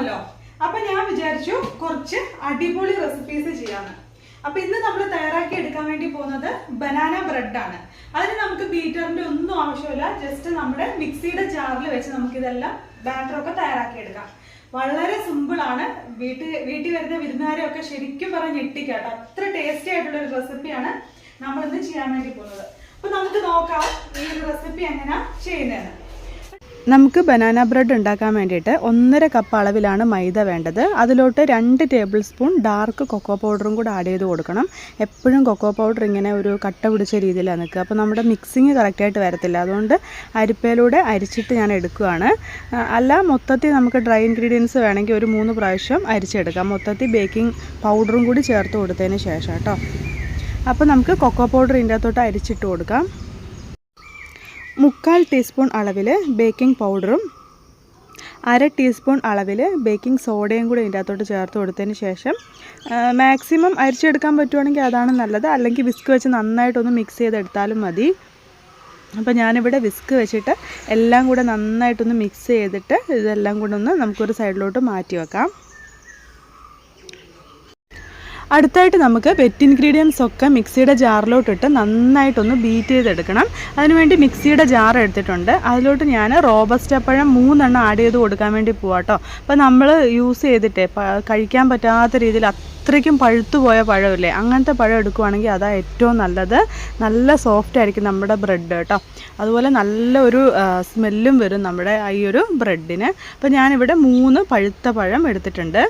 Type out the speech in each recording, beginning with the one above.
ആണല്ലോ. അപ്പൊ ഞാൻ വിചാരിച്ചു കുറച്ച് അടിപൊളി റെസിപ്പീസ് ചെയ്യാന്ന്. അപ്പൊ ഇന്ന് നമ്മൾ തയ്യാറാക്കി എടുക്കാൻ വേണ്ടി പോകുന്നത് ബനാന ബ്രെഡ് ആണ്. അതിന് നമുക്ക് ബീറ്ററിന്റെ ഒന്നും ആവശ്യമില്ല. ജസ്റ്റ് നമ്മുടെ മിക്സിയുടെ ജാറിൽ വെച്ച് നമുക്ക് ഇതെല്ലാം ബാറ്ററൊക്കെ തയ്യാറാക്കി എടുക്കാം. വളരെ സിമ്പിൾ ആണ്. വീട്ടിൽ വീട്ടിൽ വരുന്ന വിരുന്നുകാരെ ഒക്കെ ശരിക്കും പറഞ്ഞ് ഞെട്ടിക്കാട്ടോ. അത്ര ടേസ്റ്റി ആയിട്ടുള്ള ഒരു റെസിപ്പിയാണ് നമ്മൾ ഇന്ന് ചെയ്യാൻ വേണ്ടി പോകുന്നത്. അപ്പൊ നമുക്ക് നോക്കാം ഈ റെസിപ്പി എങ്ങനെയാ ചെയ്യുന്നതെന്ന്. നമുക്ക് ബനാന ബ്രെഡ് ഉണ്ടാക്കാൻ വേണ്ടിയിട്ട് ഒന്നര കപ്പ് അളവിലാണ് മൈദ വേണ്ടത്. അതിലോട്ട് രണ്ട് ടേബിൾ സ്പൂൺ ഡാർക്ക് കൊക്കോ പൗഡറും കൂടെ ആഡ് ചെയ്ത് കൊടുക്കണം. എപ്പോഴും കൊക്കോ പൗഡർ ഇങ്ങനെ ഒരു കട്ട പിടിച്ച രീതിയിലാണ് നിൽക്കുക. അപ്പോൾ നമ്മുടെ മിക്സിങ് കറക്റ്റായിട്ട് വരത്തില്ല. അതുകൊണ്ട് അരിപ്പയിലൂടെ അരിച്ചിട്ട് ഞാൻ എടുക്കുകയാണ്. അല്ല മൊത്തത്തിൽ നമുക്ക് ഡ്രൈ ഇൻഗ്രീഡിയൻസ് വേണമെങ്കിൽ ഒരു മൂന്ന് പ്രാവശ്യം അരിച്ചെടുക്കാം. മൊത്തത്തിൽ ബേക്കിംഗ് പൗഡറും കൂടി ചേർത്ത് കൊടുത്തതിന് ശേഷം കേട്ടോ. അപ്പോൾ നമുക്ക് കൊക്കോ പൗഡർ ഇതിന്റെ അകത്തോട്ട് അരിച്ചിട്ട് കൊടുക്കാം. മുക്കാൽ ടീസ്പൂൺ അളവിൽ ബേക്കിംഗ് പൗഡറും അര ടീസ്പൂൺ അളവിൽ ബേക്കിംഗ് സോഡയും കൂടി ഇതിന്റെ അകത്തോട്ട് ചേർത്ത് കൊടുത്തതിന് ശേഷം മാക്സിമം അരിച്ചെടുക്കാൻ പറ്റുവാണെങ്കിൽ അതാണ് നല്ലത്. അല്ലെങ്കിൽ വിസ്ക് വെച്ച് നന്നായിട്ടൊന്ന് മിക്സ് ചെയ്തെടുത്താലും മതി. അപ്പോൾ ഞാനിവിടെ വിസ്ക് വെച്ചിട്ട് എല്ലാം കൂടെ നന്നായിട്ടൊന്ന് മിക്സ് ചെയ്തിട്ട് ഇതെല്ലാം കൂടെ ഒന്ന് നമുക്കൊരു സൈഡിലോട്ട് മാറ്റി വെക്കാം. അടുത്തായിട്ട് നമുക്ക് വെറ്റ് ഇൻഗ്രീഡിയൻസ് ഒക്കെ മിക്സിയുടെ ജാറിലോട്ടിട്ട് നന്നായിട്ടൊന്ന് ബീറ്റ് ചെയ്തെടുക്കണം. അതിനുവേണ്ടി മിക്സിയുടെ ജാർ എടുത്തിട്ടുണ്ട്. അതിലോട്ട് ഞാൻ റോബസ്റ്റ് പഴം മൂന്നെണ്ണം ആഡ് ചെയ്ത് കൊടുക്കാൻ വേണ്ടി പോവാട്ടോ. അപ്പോൾ നമ്മൾ യൂസ് ചെയ്തിട്ടേ കഴിക്കാൻ പറ്റാത്ത രീതിയിൽ അത്രയ്ക്കും പഴുത്തു പോയ പഴമില്ലേ അങ്ങനത്തെ പഴം എടുക്കുവാണെങ്കിൽ അതാ ഏറ്റവും നല്ലത്. നല്ല സോഫ്റ്റ് ആയിരിക്കും നമ്മുടെ ബ്രെഡ് കേട്ടോ. അതുപോലെ നല്ല ഒരു സ്മെല്ലും വരും നമ്മുടെ ഈ ഒരു ബ്രെഡിന് അപ്പോൾ ഞാനിവിടെ മൂന്ന് പഴുത്ത പഴം എടുത്തിട്ടുണ്ട്.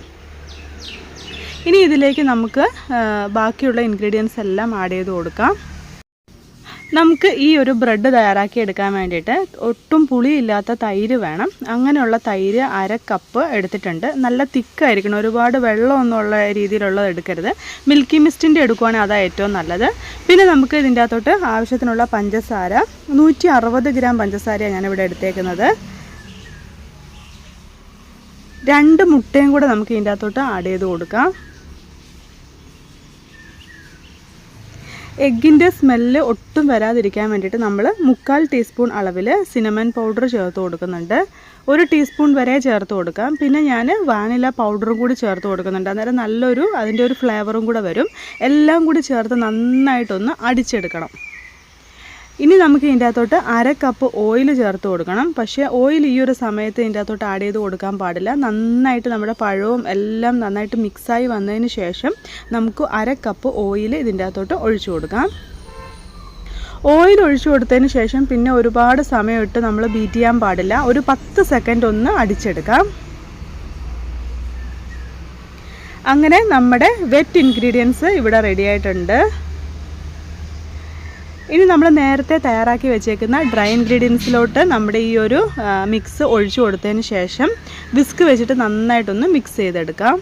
ഇനി ഇതിലേക്ക് നമുക്ക് ബാക്കിയുള്ള ഇൻഗ്രീഡിയൻസ് എല്ലാം ആഡ് ചെയ്ത് കൊടുക്കാം. നമുക്ക് ഈ ഒരു ബ്രെഡ് തയ്യാറാക്കി എടുക്കാൻ വേണ്ടിയിട്ട് ഒട്ടും പുളിയില്ലാത്ത തൈര് വേണം. അങ്ങനെയുള്ള തൈര് അര കപ്പ് എടുത്തിട്ടുണ്ട്. നല്ല തിക്കായിരിക്കണം. ഒരുപാട് വെള്ളമൊന്നുമുള്ള രീതിയിലുള്ളത് എടുക്കരുത്. മിൽക്കി മിസ്റ്റിന്റെ എടുക്കുവാണെങ്കിൽ അതാണ് ഏറ്റവും നല്ലത്. പിന്നെ നമുക്ക് ഇതിന്റെ അകത്തോട്ട് ആവശ്യത്തിനുള്ള പഞ്ചസാര നൂറ്റി അറുപത് ഗ്രാം പഞ്ചസാരയാണ് ഞാനിവിടെ എടുത്തേക്കുന്നത്. രണ്ട് മുട്ടയും കൂടെ നമുക്ക് ഇതിന്റെ അകത്തോട്ട് ആഡ് ചെയ്ത് കൊടുക്കാം. എഗ്ഗിന്റെ സ്മെല്ല് ഒട്ടും വരാതിരിക്കാൻ വേണ്ടിയിട്ട് നമ്മൾ മുക്കാൽ ടീസ്പൂൺ അളവിൽ സിനമൻ പൗഡർ ചേർത്ത് കൊടുക്കുന്നുണ്ട്. ഒരു ടീസ്പൂൺ വരെ ചേർത്ത് കൊടുക്കാം. പിന്നെ ഞാൻ വാനില പൗഡറും കൂടി ചേർത്ത് കൊടുക്കുന്നുണ്ട്. അന്നേരം നല്ലൊരു അതിന്റെ ഒരു ഫ്ലേവറും കൂടെ വരും. എല്ലാം കൂടി ചേർത്ത് നന്നായിട്ടൊന്ന് അടിച്ചെടുക്കണം. ഇനി നമുക്ക് ഇതിന്റെ അകത്തോട്ട് അര കപ്പ് ഓയിൽ ചേർത്ത് കൊടുക്കണം. പക്ഷേ ഓയിൽ ഈ ഒരു സമയത്ത് ഇതിന്റെ അകത്തോട്ട് ആഡ് ചെയ്ത് കൊടുക്കാൻ പാടില്ല. നന്നായിട്ട് നമ്മുടെ പഴവും എല്ലാം നന്നായിട്ട് മിക്സായി വന്നതിന് ശേഷം നമുക്ക് അര കപ്പ് ഓയിൽ ഇതിന്റെ അകത്തോട്ട് ഒഴിച്ചു കൊടുക്കാം. ഓയിൽ ഒഴിച്ചു കൊടുത്തതിന് ശേഷം പിന്നെ ഒരുപാട് സമയം ഇട്ട് നമ്മൾ ബീറ്റ് ചെയ്യാൻ പാടില്ല. ഒരു പത്ത് സെക്കൻഡ് ഒന്ന് അടിച്ചെടുക്കാം. അങ്ങനെ നമ്മുടെ വെറ്റ് ഇൻഗ്രീഡിയൻസ് ഇവിടെ റെഡി ആയിട്ടുണ്ട്. ഇനി നമ്മൾ നേരത്തെ തയ്യാറാക്കി വെച്ചേക്കുന്ന ഡ്രൈ ഇൻഗ്രീഡിയൻസിലോട്ട് നമ്മുടെ ഈ ഒരു മിക്സ് ഒഴിച്ചു കൊടുത്തതിന് ശേഷം വിസ്ക് വെച്ചിട്ട് നന്നായിട്ടൊന്ന് മിക്സ് ചെയ്തെടുക്കാം.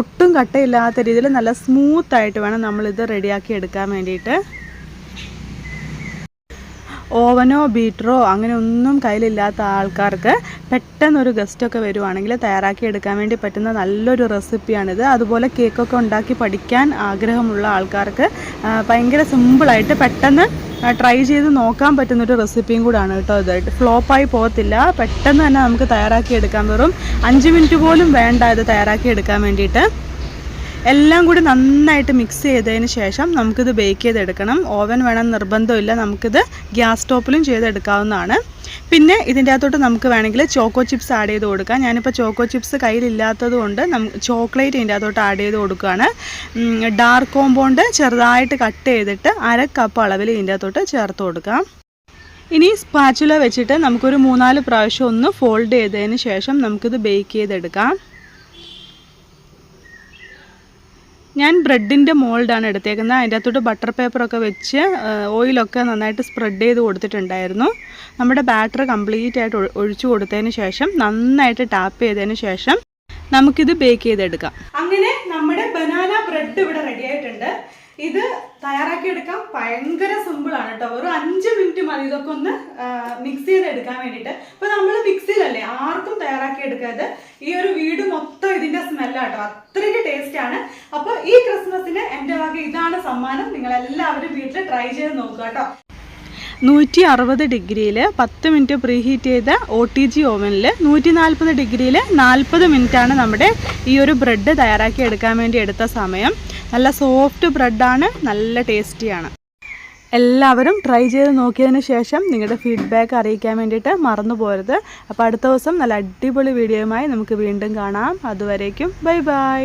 ഒട്ടും കട്ടയില്ലാത്ത രീതിയിൽ നല്ല സ്മൂത്തായിട്ട് വേണം നമ്മളിത് റെഡിയാക്കി എടുക്കാൻ വേണ്ടിയിട്ട്. ഓവനോ ബീറ്ററോ അങ്ങനെ ഒന്നും കയ്യിലില്ലാത്ത ആൾക്കാർക്ക് പെട്ടെന്നൊരു ഗസ്റ്റൊക്കെ വരുവാണെങ്കിൽ തയ്യാറാക്കി എടുക്കാൻ വേണ്ടി പറ്റുന്ന നല്ലൊരു റെസിപ്പിയാണിത്. അതുപോലെ കേക്കൊക്കെ ഉണ്ടാക്കി പഠിക്കാൻ ആഗ്രഹമുള്ള ആൾക്കാർക്ക് ഭയങ്കര സിമ്പിളായിട്ട് പെട്ടെന്ന് ട്രൈ ചെയ്ത് നോക്കാൻ പറ്റുന്നൊരു റെസിപ്പിയും കൂടാണ് കേട്ടോ ഇത്. ഫ്ലോപ്പായി പോകത്തില്ല. പെട്ടെന്ന് തന്നെ നമുക്ക് തയ്യാറാക്കി എടുക്കാൻ വെറും അഞ്ച് മിനിറ്റ് പോലും വേണ്ട ഇത് തയ്യാറാക്കി എടുക്കാൻ വേണ്ടിയിട്ട്. എല്ലാം കൂടി നന്നായിട്ട് മിക്സ് ചെയ്തതിന് ശേഷം നമുക്കിത് ബേക്ക് ചെയ്തെടുക്കണം. ഓവൻ വേണം നിർബന്ധമില്ല. നമുക്കിത് ഗ്യാസ് സ്റ്റോപ്പിലും ചെയ്തെടുക്കാവുന്നതാണ്. പിന്നെ ഇതിന്റെ അകത്തോട്ട് നമുക്ക് വേണമെങ്കിൽ ചോക്കോ ചിപ്സ് ആഡ് ചെയ്ത് കൊടുക്കാം. ഞാനിപ്പോൾ ചോക്കോ ചിപ്സ് കയ്യിലില്ലാത്തത് കൊണ്ട് നമുക്ക് ചോക്ലേറ്റ് ഇതിന്റെ അകത്തോട്ട് ആഡ് ചെയ്ത് കൊടുക്കുകയാണ്. ഡാർക്ക് കോമ്പൗണ്ട് ചെറുതായിട്ട് കട്ട് ചെയ്തിട്ട് അര കപ്പ് അളവിൽ ഇതിന്റെ അകത്തോട്ട് ചേർത്ത് കൊടുക്കാം. ഇനി സ്പാച്ചുല വെച്ചിട്ട് നമുക്കൊരു മൂന്നാൽ പ്രാവശ്യം ഒന്ന് ഫോൾഡ് ചെയ്തതിന് ശേഷം നമുക്കിത് ബേക്ക് ചെയ്തെടുക്കാം. ഞാൻ ബ്രെഡിന്റെ മോൾഡാണ് എടുത്തേക്കുന്നത്. അതിന്റെ അകത്തോട്ട് ബട്ടർ പേപ്പറൊക്കെ വെച്ച് ഓയിലൊക്കെ നന്നായിട്ട് സ്പ്രെഡ് ചെയ്ത് കൊടുത്തിട്ടുണ്ടായിരുന്നു. നമ്മുടെ ബാറ്റർ കംപ്ലീറ്റ് ആയിട്ട് ഒഴിച്ചു കൊടുത്തതിന് ശേഷം നന്നായിട്ട് ടാപ്പ് ചെയ്തതിന് ശേഷം നമുക്കിത് ബേക്ക് ചെയ്തെടുക്കാം. അങ്ങനെ നമ്മുടെ ബനാന ബ്രെഡ് ഇവിടെ റെഡി ആയിട്ടുണ്ട്. ഇത് തയ്യാറാക്കിയെടുക്കാൻ ഭയങ്കര സിമ്പിൾ ആണ് കേട്ടോ വെറും അഞ്ച് മിനിറ്റ് മതി. ഇതൊക്കെ ഒന്ന് മിക്സ് ചെയ്ത് എടുക്കാൻ വേണ്ടിയിട്ട്. ഇപ്പൊ നമ്മൾ മിക്സിയിലല്ലേ ആർക്കും തയ്യാറാക്കി എടുക്കാതെ ഈ ഒരു വീട് മൊത്തം ഇതിന്റെ സ്മെല്ലാട്ടോ അത്രയ്ക്ക് ടേസ്റ്റ് ആണ്. അപ്പൊ ഈ ക്രിസ്മസിന് എന്റെ വക ഇതാണ് സമ്മാനം. നിങ്ങൾ എല്ലാവരും വീട്ടിൽ ട്രൈ ചെയ്ത് നോക്കുക കേട്ടോ നൂറ്റി അറുപത് ഡിഗ്രിയിൽ പത്ത് മിനിറ്റ് പ്രീ ഹീറ്റ് ചെയ്ത ഒ ടി ജി ഓവനിൽ നൂറ്റി നാൽപ്പത് ഡിഗ്രിയിൽ നാൽപ്പത് മിനിറ്റാണ് നമ്മുടെ ഈ ഒരു ബ്രെഡ് തയ്യാറാക്കി എടുക്കാൻ വേണ്ടി എടുത്ത സമയം. നല്ല സോഫ്റ്റ് ബ്രെഡാണ് നല്ല ടേസ്റ്റിയാണ്. എല്ലാവരും ട്രൈ ചെയ്ത് നോക്കിയതിന് ശേഷം നിങ്ങളുടെ ഫീഡ്ബാക്ക് അറിയിക്കാൻ വേണ്ടിയിട്ട് മറന്നു പോരുത് അപ്പോൾ അടുത്ത ദിവസം നല്ല അടിപൊളി വീഡിയോയുമായി നമുക്ക് വീണ്ടും കാണാം. അതുവരേക്കും ബൈ ബൈ.